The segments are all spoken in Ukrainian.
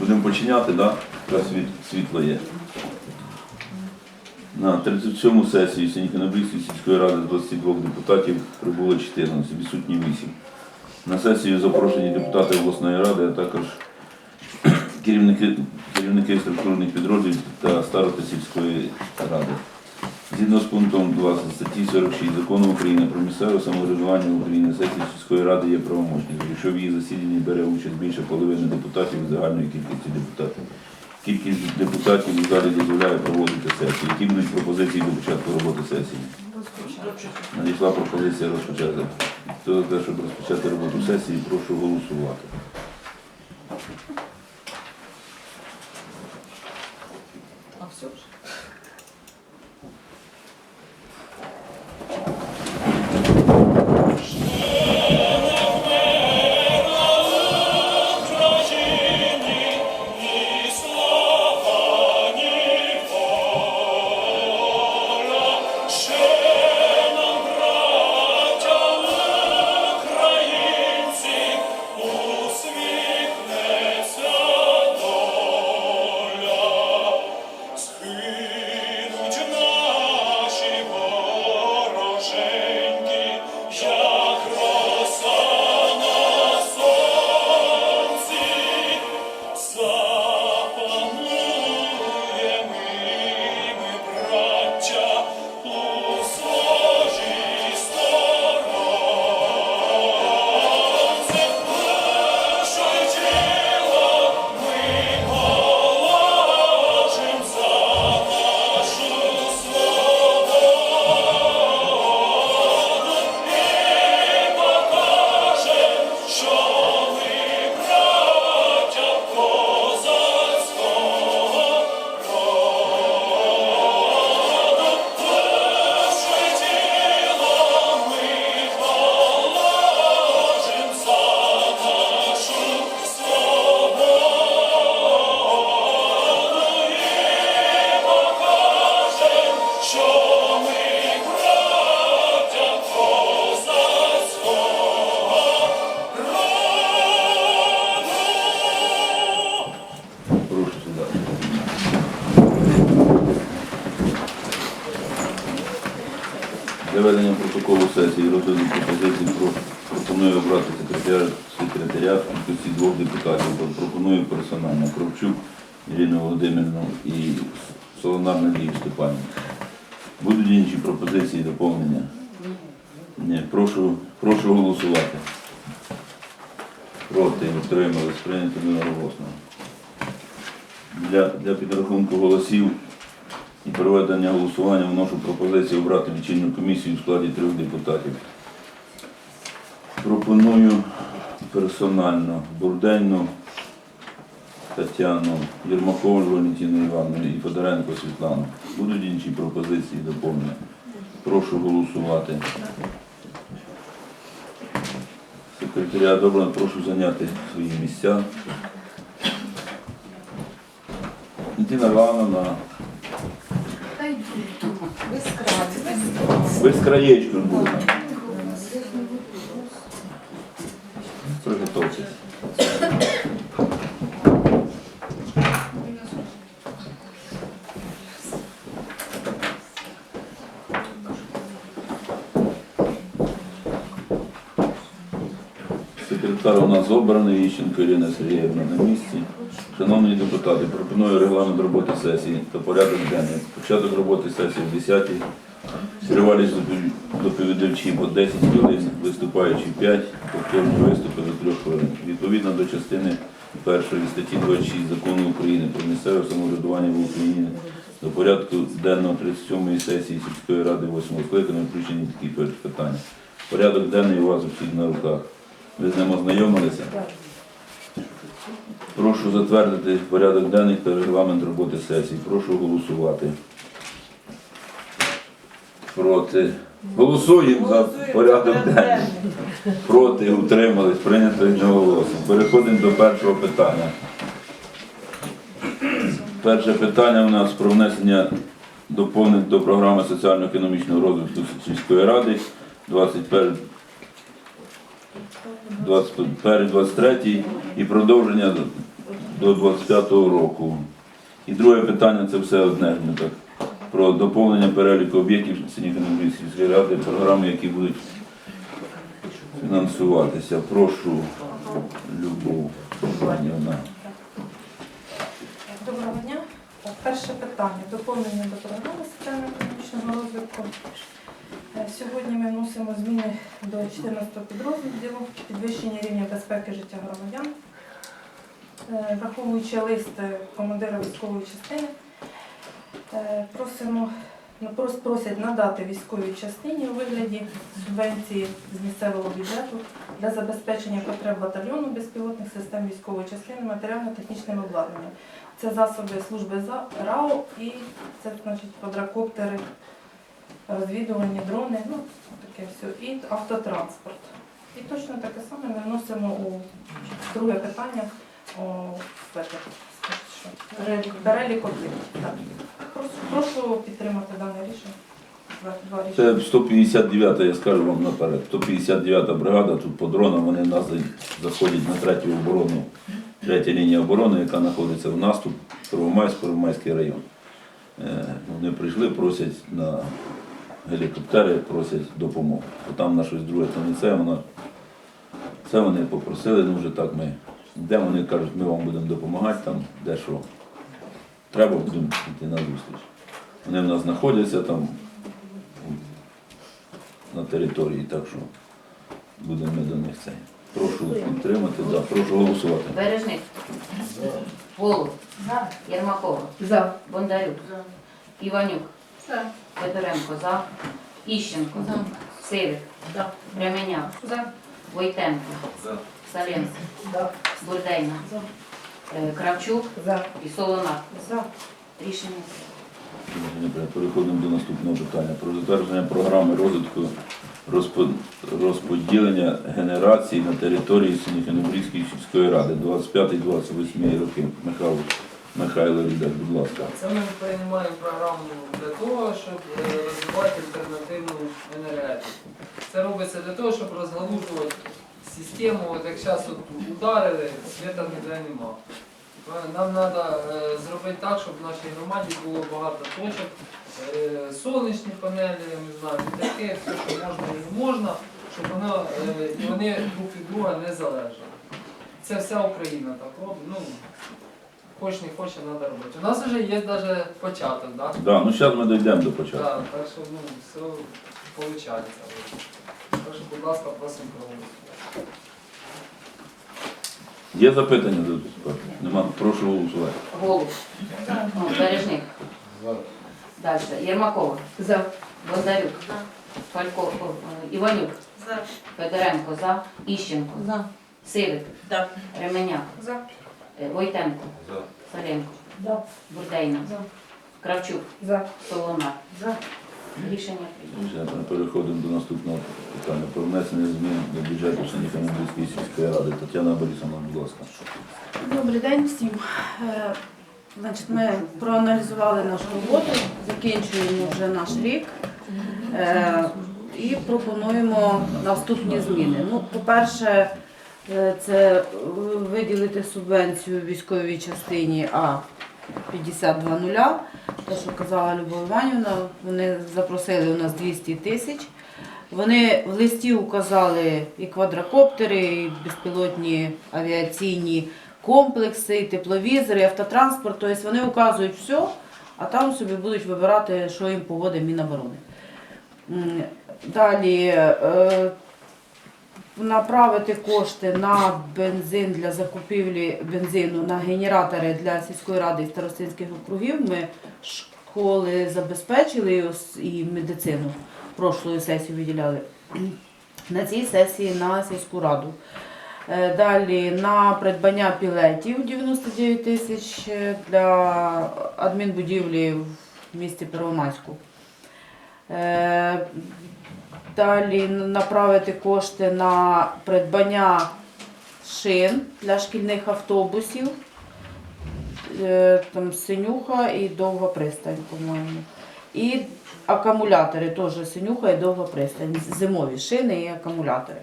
Будемо починяти, так? Да? Світ, світло є. На 37-му сесії Сіньконобільської сільської ради з 22 депутатів прибуло 14, відсутні 8. На сесію запрошені депутати обласної ради, а також керівники, керівники структурних підрозділів та старости сільської ради. Згідно з пунктом 2 статті 46 закону України про місцеве самоврядування в Україні сесія сільської ради є правомочною, якщо в її засіданні бере участь більше половини депутатів загальної кількості депутатів. Кількість депутатів у залі дозволяє проводити сесію. Які будуть пропозиції до початку роботи сесії? Надійшла пропозиція розпочати. Хто за те, щоб розпочати роботу сесії, прошу голосувати. Ведення протоколу сесії розгляду пропозицій про- пропоную обрати секретаря, секретаря кількості двох депутатів. Пропоную персонально Кравчук Ірину Володимирівну і Солонар Надію Степанівну. Будуть інші пропозиції, доповнення? Ні. Прошу, прошу голосувати. Проти, утримались, прийнято одноголосно. Для, для підрахунку голосів і проведення голосування вношу пропозицію обрати лічильну комісію в складі трьох депутатів. Пропоную персонально Бурденну Тетяну, Єрмакову Валентину Івановну і Федоренко Світлану. Будуть інші пропозиції доповнення. Прошу голосувати. Секретаря добре, прошу зайняти свої місця. Валентина Івановна, Без краї, без краєчком буде. Секретар у нас обраний, Іщенко Ірина Сергіївна на місці. Шановні депутати, пропоную регламент роботи сесії та порядок денний. Початок роботи сесії в 10 Тривалість допов- доповідачі по 10 хвилин, виступаючі 5, повторні виступи до 3 хвилин. Відповідно до частини першої статті 26 закону України про місцеве самоврядування в Україні до порядку денного 37-ї сесії сільської ради 8 скликання включені такі перші питання. Порядок денний у вас у всіх на руках. Ви з ним ознайомилися? Прошу затвердити порядок денний та регламент роботи сесії. Прошу голосувати. Проти. Голосуємо за порядок денний. Проти, утримались, прийнято одноголосно. Переходимо до першого питання. Перше питання у нас про внесення доповнень до програми соціально-економічного розвитку сільської ради 21 21-23 і продовження до 25-го року. І друге питання це все одне. ну так, Про доповнення переліку об'єктів Синіконобрійської сільської ради, програми, які будуть фінансуватися. Прошу, Любов Іванівна. Доброго дня. Перше питання. Доповнення до програми соціально-економічного розвитку. Е, Сьогодні ми вносимо зміни до 14 підрозділу підвищення рівня безпеки життя громадян. Е, Враховуючи лист командира військової частини, е, просимо ну, просять надати військовій частині у вигляді субвенції з місцевого бюджету для забезпечення потреб батальйону безпілотних систем військової частини матеріально-технічним обладнанням. Це засоби служби РАО і це значить квадрокоптери, розвідувальні дрони, ну таке все, і автотранспорт. І точно таке саме ми вносимо у друге питання о, перелік об'єктів. Прошу, підтримати дане рішення. Це 159, я скажу вам наперед. 159 бригада тут по дронам, вони нас заходять на третю оборону, третя лінія оборони, яка знаходиться в наступ, Первомайськ, Первомайський район. Е, Вони прийшли, просять на гелікоптери, просять допомоги. Бо там на щось друге, то не це вона. Це вони попросили, ну вже так ми. Де вони кажуть, ми вам будемо допомагати, там де що треба, будемо йти на зустріч. Вони в нас знаходяться там на території, так що будемо ми до них це. Прошу підтримати, да, прошу голосувати. Бережник. Голуб. Єрмакова. За. Бондарюк. Іванюк. Федоренко. За. Іщенко. Сивик. Ременяк. Войтенко. Саленко. Бурдейна. Е, Кравчук За. і Солонар. За. Рішення. Переходимо до наступного питання. Про затвердження програми розвитку розподілення генерації на території Синьохинобрійської сільської ради 25-28 роки. Михайло, Михайло Рідак, будь ласка. Це ми приймаємо програму для того, щоб е, розвивати альтернативну енергетику. Це робиться для того, щоб розгалужувати систему, от як зараз от ударили, світа ніде нема. Нам треба зробити так, щоб в нашій громаді було багато точок, е, сонячні панелі, не знаю, вітряки, все, що можна і не можна, щоб воно, е, і вони друг від друга не залежали. Це вся Україна так робить. Ну, Хоч не хоче, треба робити. У нас вже є навіть початок, да? Да, ну зараз ми дійдемо до початку. Да, так що ну, все виходить. Так що, будь ласка, просимо проголосувати. Є запитання до справи? Нема. Прошу голосувати. Голуб. Бережник. Далі. Єрмакова. За. Бондарюк. Фалько. о, е, Іванюк. Федоренко. За. Іщенко. За. Сивик. Ременяк. За. Е, Войтенко. Саленко. За. Бурдейна. За. Кравчук. За. Солонар. За. Рішення прийнято. Переходимо до наступного питання. Про внесення змін до бюджету Синьохинобрійської сільської ради. Тетяна Борисовна, будь ласка. Добрий день всім. Е, Значить, ми проаналізували нашу роботу, закінчуємо вже наш рік е, і пропонуємо наступні зміни. Ну, по-перше, це е, виділити субвенцію військовій частині А 5200, те, що казала Любов Іванівна, вони запросили у нас 200 тисяч. Вони в листі указали і квадрокоптери, і безпілотні авіаційні комплекси, і тепловізори, і автотранспорт. Тобто вони указують все, а там собі будуть вибирати, що їм погодить Міноборони. Далі е, направити кошти на бензин для закупівлі бензину на генератори для сільської ради і старостинських округів. Ми школи забезпечили і медицину прошлою сесію виділяли. На цій сесії на сільську раду. Е, Далі на придбання пілетів 99 тисяч е, для адмінбудівлі в місті Первомайську. Далі направити кошти на придбання шин для шкільних автобусів. Е, Там синюха і довга пристань, по-моєму. І акумулятори теж синюха і довга пристань. Зимові шини і акумулятори.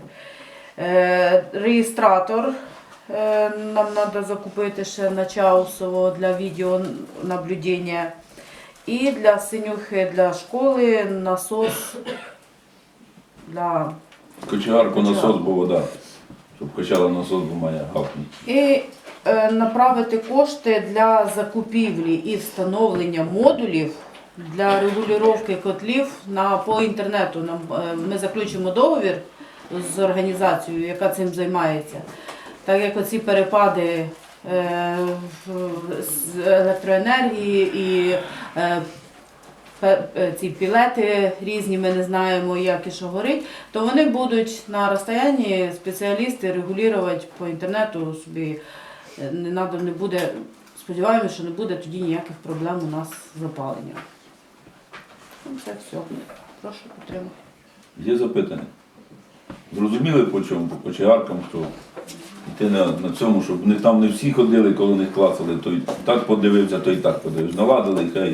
Е, Реєстратор Е, Нам треба закупити ще на Чаусово для відеонаблюдення. І для синюхи для школи насос для Кочегарку насос, бо вода. Щоб качала насос, бо має гавкнути. І е, направити кошти для закупівлі і встановлення модулів для регулювання котлів на, по інтернету. Нам, е, Ми заключимо договір з організацією, яка цим займається. Так як оці перепади е, в- з електроенергії і е, е, ці пілети різні, ми не знаємо, як і що горить, то вони будуть на розстоянні спеціалісти регулювати по інтернету собі. Е, Не надо, не буде, сподіваємося, що не буде тоді ніяких проблем у нас з запаленням. Ну, Це все. Прошу підтримати. Є запитання? Зрозуміли по чому? По кочегаркам, що йти на, на цьому, щоб не там не всі ходили, коли них клацали, той так подивився, той так подивився. Наладили, і хай